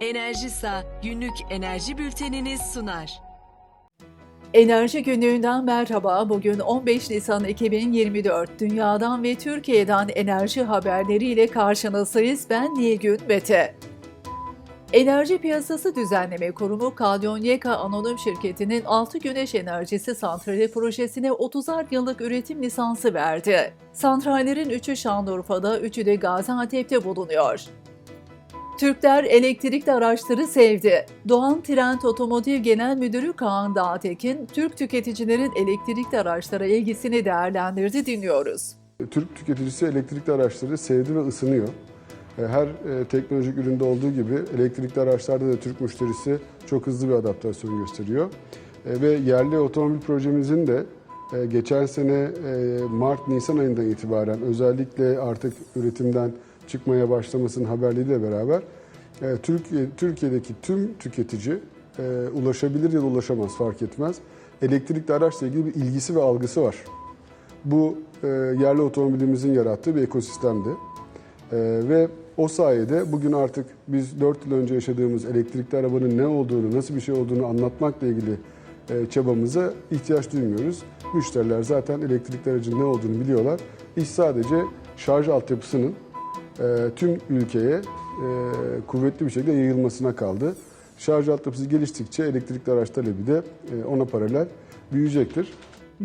Enerjisa günlük enerji bülteniniz sunar. Enerji günlüğünden merhaba. Bugün 15 Nisan 2024. Dünyadan ve Türkiye'den enerji haberleriyle karşınızdayız. Ben Nilgün Mete. Enerji Piyasası Düzenleme Kurumu Kalyonyeka Anonim Şirketi'nin 6 güneş enerjisi santrali projesine 30'ar yıllık üretim lisansı verdi. Santrallerin 3'ü Şanlıurfa'da, 3'ü de Gaziantep'te bulunuyor. Türkler elektrikli araçları sevdi. Doğan Trend Otomotiv Genel Müdürü Kaan Dağtekin, Türk tüketicilerin elektrikli araçlara ilgisini değerlendirdi dinliyoruz. Türk tüketicisi elektrikli araçları sevdi ve ısınıyor. E, Her e, teknolojik üründe olduğu gibi elektrikli araçlarda da Türk müşterisi çok hızlı bir adaptasyon gösteriyor. E, Ve yerli otomobil projemizin de geçen sene Mart-Nisan ayından itibaren özellikle artık üretimden çıkmaya başlamasının haberleriyle beraber e, Türkiye, Türkiye'deki tüm tüketici e, ulaşabilir ya da ulaşamaz fark etmez. Elektrikli araçla ilgili bir ilgisi ve algısı var. Bu e, yerli otomobilimizin yarattığı bir ekosistemdi. E, ve o sayede bugün artık biz 4 yıl önce yaşadığımız elektrikli arabanın ne olduğunu, nasıl bir şey olduğunu anlatmakla ilgili e, çabamıza ihtiyaç duymuyoruz. Müşteriler zaten elektrikli aracın ne olduğunu biliyorlar. İş sadece şarj altyapısının tüm ülkeye e, kuvvetli bir şekilde yayılmasına kaldı. Şarj altyapısı geliştikçe elektrikli araç talebi de e, ona paralel büyüyecektir.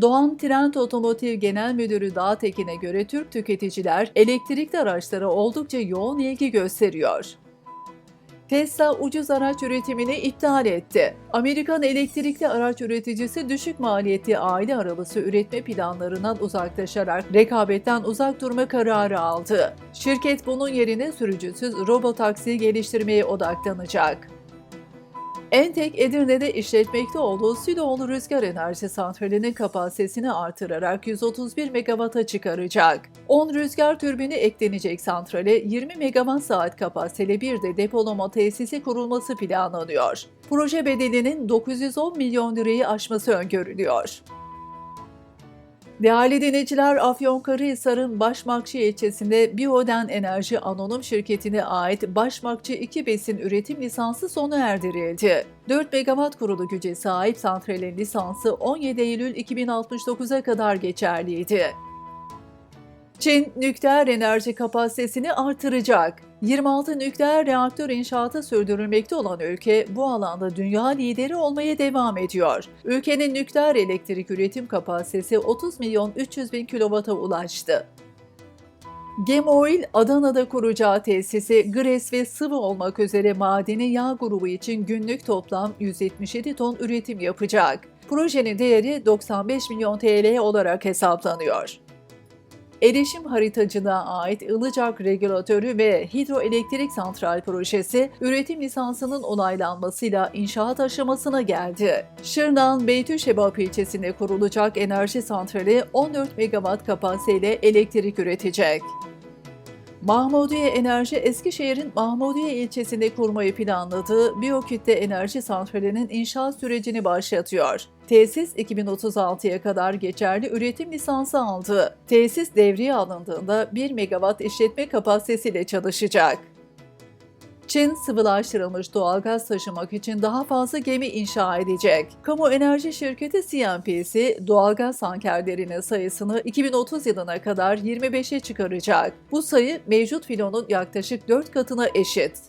Doğan Trend Otomotiv Genel Müdürü Dağtekin'e göre Türk tüketiciler elektrikli araçlara oldukça yoğun ilgi gösteriyor. Tesla ucuz araç üretimini iptal etti. Amerikan elektrikli araç üreticisi düşük maliyetli aile arabası üretme planlarından uzaklaşarak rekabetten uzak durma kararı aldı. Şirket bunun yerine sürücüsüz robotaksi geliştirmeye odaklanacak. Entek Edirne'de işletmekte olduğu Südoğlu Rüzgar Enerji Santrali'nin kapasitesini artırarak 131 megawata çıkaracak. 10 rüzgar türbini eklenecek santrale 20 megawatt saat kapasiteli bir de depolama tesisi kurulması planlanıyor. Proje bedelinin 910 milyon lirayı aşması öngörülüyor. Değerli dinleyiciler, Afyonkarahisar'ın Başmakçı ilçesinde Bioden Enerji Anonim Şirketi'ne ait Başmakçı 2 besin üretim lisansı sona erdirildi. 4 megawatt kurulu güce sahip santralin lisansı 17 Eylül 2069'a kadar geçerliydi. Çin nükleer enerji kapasitesini artıracak. 26 nükleer reaktör inşaatı sürdürülmekte olan ülke bu alanda dünya lideri olmaya devam ediyor. Ülkenin nükleer elektrik üretim kapasitesi 30 milyon 300 bin kilovata ulaştı. Gemoil, Adana'da kuracağı tesisi gres ve sıvı olmak üzere madeni yağ grubu için günlük toplam 177 ton üretim yapacak. Projenin değeri 95 milyon TL olarak hesaplanıyor. Erişim haritacılığa ait Ilıcak Regülatörü ve Hidroelektrik Santral Projesi üretim lisansının onaylanmasıyla inşaat aşamasına geldi. Şırnak'ın Beytüşebap ilçesinde kurulacak enerji santrali 14 megawatt kapasiteyle elektrik üretecek. Mahmudiye Enerji Eskişehir'in Mahmudiye ilçesinde kurmayı planladığı biyokütle enerji santralinin inşaat sürecini başlatıyor. Tesis 2036'ya kadar geçerli üretim lisansı aldı. Tesis devreye alındığında 1 megawatt işletme kapasitesiyle çalışacak. Çin sıvılaştırılmış doğalgaz taşımak için daha fazla gemi inşa edecek. Kamu enerji şirketi CNPC doğalgaz tankerlerinin sayısını 2030 yılına kadar 25'e çıkaracak. Bu sayı mevcut filonun yaklaşık 4 katına eşit.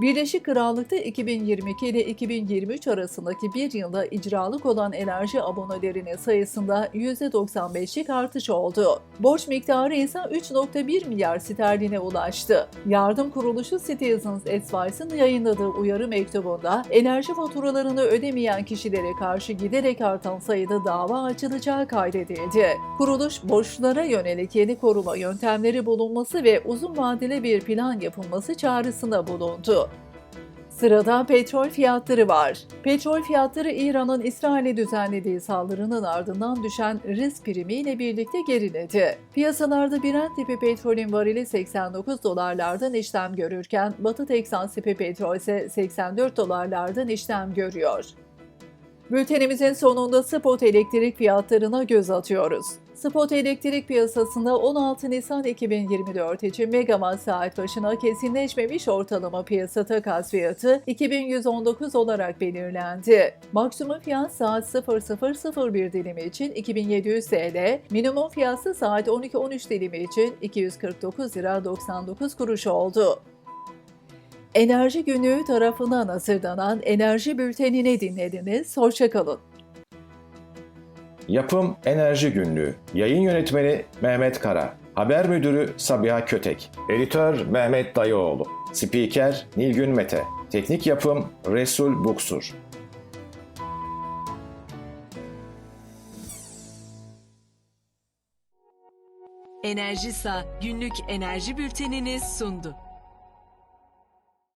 Birleşik Krallık'ta 2022 ile 2023 arasındaki bir yılda icralık olan enerji abonelerinin sayısında %95'lik artış oldu. Borç miktarı ise 3.1 milyar sterline ulaştı. Yardım kuruluşu Citizens Advice'ın yayınladığı uyarı mektubunda enerji faturalarını ödemeyen kişilere karşı giderek artan sayıda dava açılacağı kaydedildi. Kuruluş borçlulara yönelik yeni koruma yöntemleri bulunması ve uzun vadeli bir plan yapılması çağrısında bulundu. Sırada petrol fiyatları var. Petrol fiyatları İran'ın İsrail'e düzenlediği saldırının ardından düşen risk primi ile birlikte geriledi. Piyasalarda Brent tipi petrolün varili 89 dolarlardan işlem görürken Batı Teksan tipi petrol ise 84 dolarlardan işlem görüyor. Bültenimizin sonunda spot elektrik fiyatlarına göz atıyoruz. Spot elektrik piyasasında 16 Nisan 2024 için megawatt saat başına kesinleşmemiş ortalama piyasa takas fiyatı 2119 olarak belirlendi. Maksimum fiyat saat 0001 dilimi için 2700 TL, minimum fiyatı saat 12-13 dilimi için 249 lira 99 kuruş oldu. Enerji Günlüğü tarafından hazırlanan Enerji Bülteni'ni dinlediniz. Hoşçakalın. Yapım Enerji Günlüğü. Yayın yönetmeni Mehmet Kara. Haber müdürü Sabiha Kötek. Editör Mehmet Dayıoğlu. Spiker Nilgün Mete. Teknik yapım Resul Buksur. Enerjisa günlük enerji bültenini sundu.